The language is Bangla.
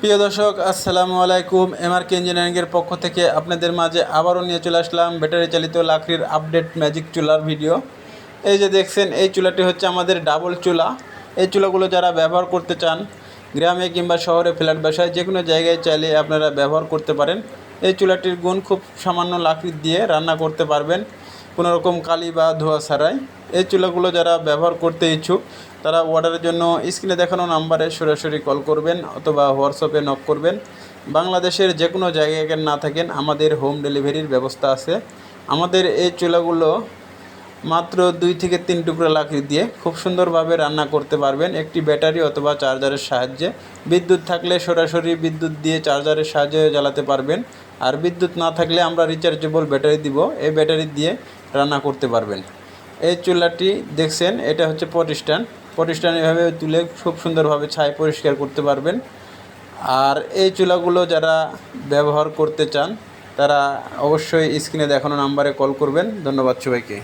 প্রিয় দর্শক, আসসালামু আলাইকুম। এমআরকে ইঞ্জিনিয়ারিংয়ের পক্ষ থেকে আপনাদের মাঝে আবারও নিয়ে চলে আসলাম ব্যাটারি চালিত লাকড়ির আপডেট ম্যাজিক চুলার ভিডিও এই যে দেখছেন, এই চুলাটি হচ্ছে আমাদের ডাবল চুলা। এই চুলাগুলো যারা ব্যবহার করতে চান, গ্রামে কিংবা শহরে, ফ্ল্যাট বাসায়, যে কোনো জায়গায় চাইলে আপনারা ব্যবহার করতে পারেন। এই চুলাটির গুণ খুব সামান্য লাকড়ি দিয়ে রান্না করতে পারবেন। কোনো রকম কালি বা ধোয়া ছাড়াই। এই চুলাগুলো যারা ব্যবহার করতে ইচ্ছুক, তারা অর্ডারের জন্য স্ক্রিনে দেখানো নাম্বারে সরাসরি কল করবেন অথবা হোয়াটসঅ্যাপে নক করবেন। বাংলাদেশের যে কোনো জায়গায় না থাকেন, আমাদের হোম ডেলিভারির ব্যবস্থা আছে। আমাদের এই চুলাগুলো মাত্র দুই থেকে তিন টুকরা লাকড়ি দিয়ে খুব সুন্দরভাবে রান্না করতে পারবেন। একটি ব্যাটারি অথবা চার্জারের সাহায্যে। বিদ্যুৎ থাকলে সরাসরি বিদ্যুৎ দিয়ে চার্জারের সাহায্যে জ্বালাতে পারবেন। আর বিদ্যুৎ না থাকলে আমরা রিচার্জেবল ব্যাটারি দিব। এই ব্যাটারি দিয়ে রান্না করতে পারবেন। এই চুলাটি দেখছেন, এটা হচ্ছে প্রতিষ্ঠান। প্রতিষ্ঠান এভাবে তুলে খুব সুন্দরভাবে ছাই পরিষ্কার করতে পারবেন। আর এই চুলাগুলো যারা ব্যবহার করতে চান, তারা অবশ্যই স্ক্রিনে দেখানো নাম্বারে কল করবেন। ধন্যবাদ সবাইকে।